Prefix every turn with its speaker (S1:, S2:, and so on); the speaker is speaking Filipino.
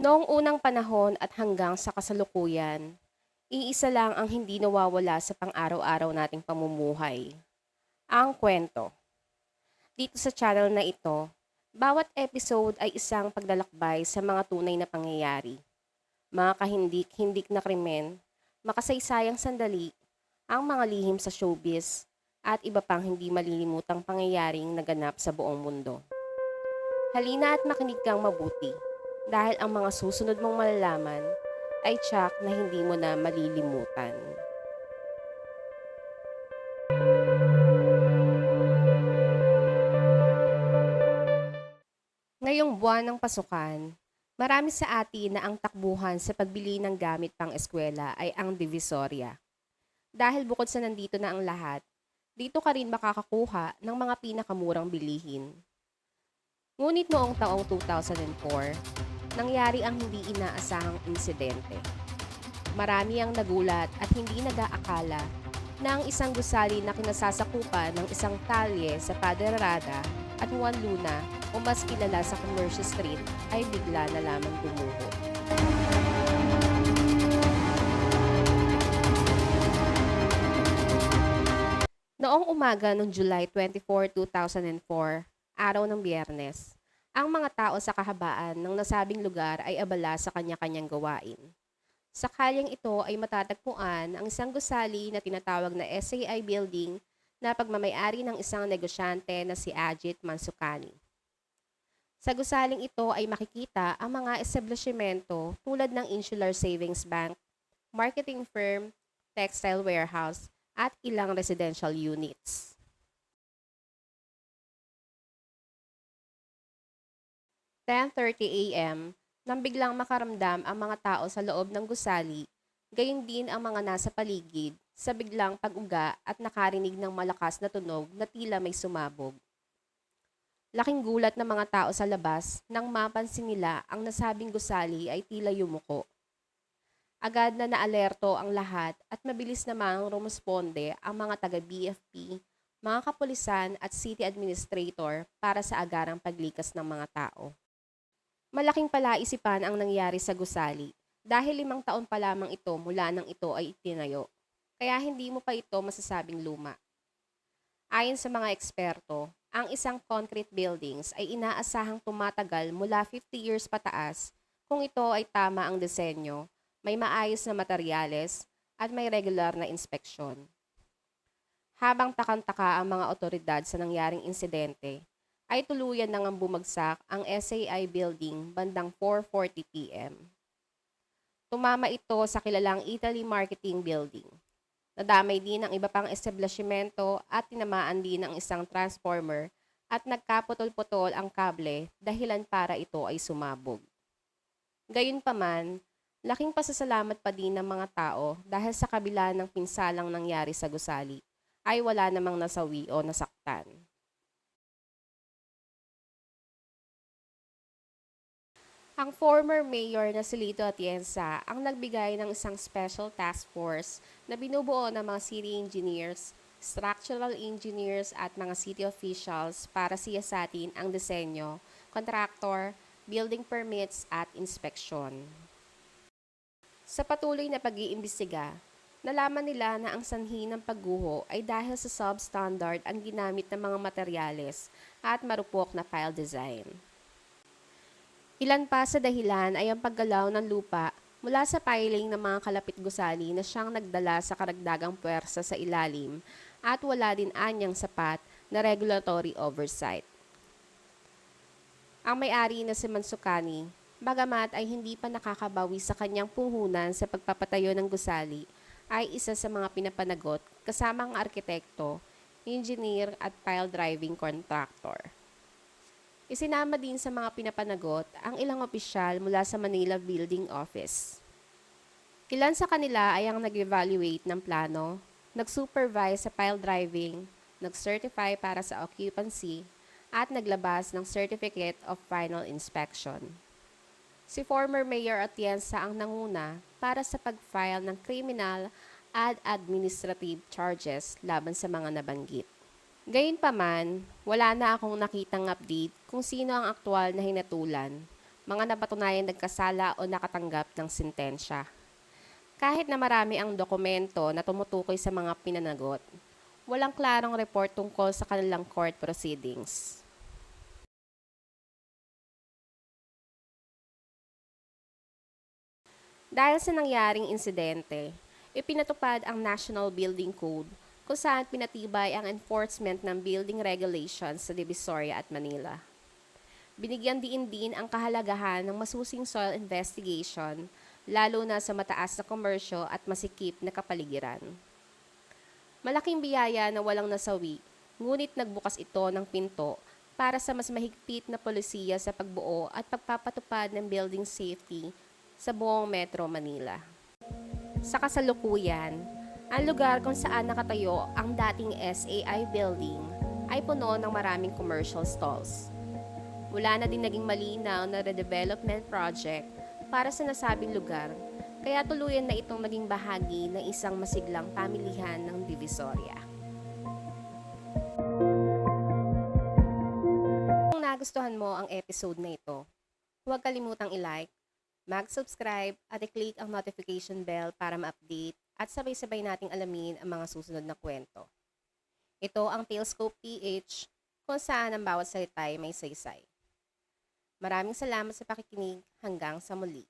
S1: Noong unang panahon at hanggang sa kasalukuyan, iisa lang ang hindi nawawala sa pang-araw-araw nating pamumuhay. Ang kwento. Dito sa channel na ito, bawat episode ay isang paglalakbay sa mga tunay na pangyayari. Mga kahindik-hindik na krimen, makasaysayang sandali, ang mga lihim sa showbiz, at iba pang hindi malilimutang pangyayaring naganap sa buong mundo. Halina at makinig kang mabuti dahil ang mga susunod mong malalaman ay tsak na hindi mo na malilimutan. Ngayong buwan ng pasukan, marami sa atin na ang takbuhan sa pagbili ng gamit pang eskwela ay ang Divisoria. Dahil bukod sa nandito na ang lahat, dito ka rin makakakuha ng mga pinakamurang bilihin. Ngunit noong taong 2004, nangyari ang hindi inaasahang insidente. Marami ang nagulat at hindi nag-aakala na ang isang gusali na kinasasakupan ng isang talye sa Paderada at Juan Luna o mas kilala sa Commercial Street ay bigla na lamang gumuho. Noong umaga noong July 24, 2004, araw ng biyernes, ang mga tao sa kahabaan ng nasabing lugar ay abala sa kanya-kanyang gawain. Sa kalyang ito ay matatagpuan ang isang gusali na tinatawag na SAI Building na pagmamayari ng isang negosyante na si Ajit Mansukani. Sa gusaling ito ay makikita ang mga establishmento tulad ng Insular Savings Bank, marketing firm, textile warehouse, at ilang residential units. a.m. nang biglang makaramdam ang mga tao sa loob ng gusali, gayon din ang mga nasa paligid sa biglang pag-uga at nakarinig ng malakas na tunog na tila may sumabog. Laking gulat ng mga tao sa labas nang mapansin nila ang nasabing gusali ay tila yumuko. Agad na naalerto ang lahat at mabilis namang rumusponde ang mga taga-BFP, mga kapulisan at city administrator para sa agarang paglikas ng mga tao. Malaking palaisipan ang nangyari sa gusali dahil limang taon pa lamang ito mula nang ito ay itinayo. Kaya hindi mo pa ito masasabing luma. Ayon sa mga eksperto, ang isang concrete buildings ay inaasahang tumatagal mula 50 years pataas kung ito ay tama ang disenyo, may maayos na materyales, at may regular na inspeksyon. Habang takang-taka ang mga otoridad sa nangyaring insidente, ay tuluyan nang bumagsak ang SAI building bandang 4.40 p.m. Tumama ito sa kilalang Italy Marketing Building. Nadamay din ang iba pang establishmento at tinamaan din ang isang transformer at nagkaputol-putol ang kable dahilan para ito ay sumabog. Gayunpaman, laking pasasalamat pa din ng mga tao dahil sa kabila ng pinsalang nangyari sa gusali, ay wala namang nasawi o nasaktan. Ang former mayor na si Lito Atienza ang nagbigay ng isang special task force na binubuo ng mga city engineers, structural engineers at mga city officials para siyasatin ang disenyo, kontraktor, building permits at inspeksyon. Sa patuloy na pag-iimbestiga, nalaman nila na ang sanhi ng pagguho ay dahil sa substandard ang ginamit ng mga materyales at marupok na file design. Ilan pa sa dahilan ay ang paggalaw ng lupa mula sa piling ng mga kalapit gusali na siyang nagdala sa karagdagang puwersa sa ilalim at wala din anyang sapat na regulatory oversight. Ang may-ari na si Mansukani, bagamat ay hindi pa nakakabawi sa kanyang puhunan sa pagpapatayo ng gusali, ay isa sa mga pinapanagot kasama ang arkitekto, engineer at pile driving contractor. Isinama din sa mga pinapanagot ang ilang opisyal mula sa Manila Building Office. Ilan sa kanila ay ang nag-evaluate ng plano, nag-supervise sa pile driving, nag-certify para sa occupancy, at naglabas ng Certificate of Final Inspection. Si former Mayor Atienza ang nanguna para sa pag-file ng criminal at administrative charges laban sa mga nabanggit. Gayunpaman, wala na akong nakitang update kung sino ang aktual na hinatulan. mga napatunayan nagkasala o nakatanggap ng sintensya. Kahit na marami ang dokumento na tumutukoy sa mga pinanagot, walang klarong report tungkol sa kanilang court proceedings. Dahil sa nangyaring insidente, ipinatupad ang National Building Code kung saan pinatibay ang enforcement ng building regulations sa Divisoria at Manila. Binigyan diin din ang kahalagahan ng masusing soil investigation lalo na sa mataas na komersyo at masikip na kapaligiran. Malaking biyaya na walang nasawi, ngunit nagbukas ito ng pinto para sa mas mahigpit na polisiya sa pagbuo at pagpapatupad ng building safety sa buong Metro Manila. Sa kasalukuyan, ang lugar kung saan nakatayo ang dating SAI building ay puno ng maraming commercial stalls. Wala na din naging malinaw na redevelopment project para sa nasabing lugar, kaya tuluyan na itong naging bahagi ng isang masiglang pamilihan ng Divisoria. Kung nagustuhan mo ang episode na ito, huwag kalimutang i-like, mag-subscribe at i-click ang notification bell para ma-update at sabay-sabay nating alamin ang mga susunod na kwento. Ito ang Tailscope PH kung saan ang bawat salita ay may saysay. Maraming salamat sa pakikinig hanggang sa muli.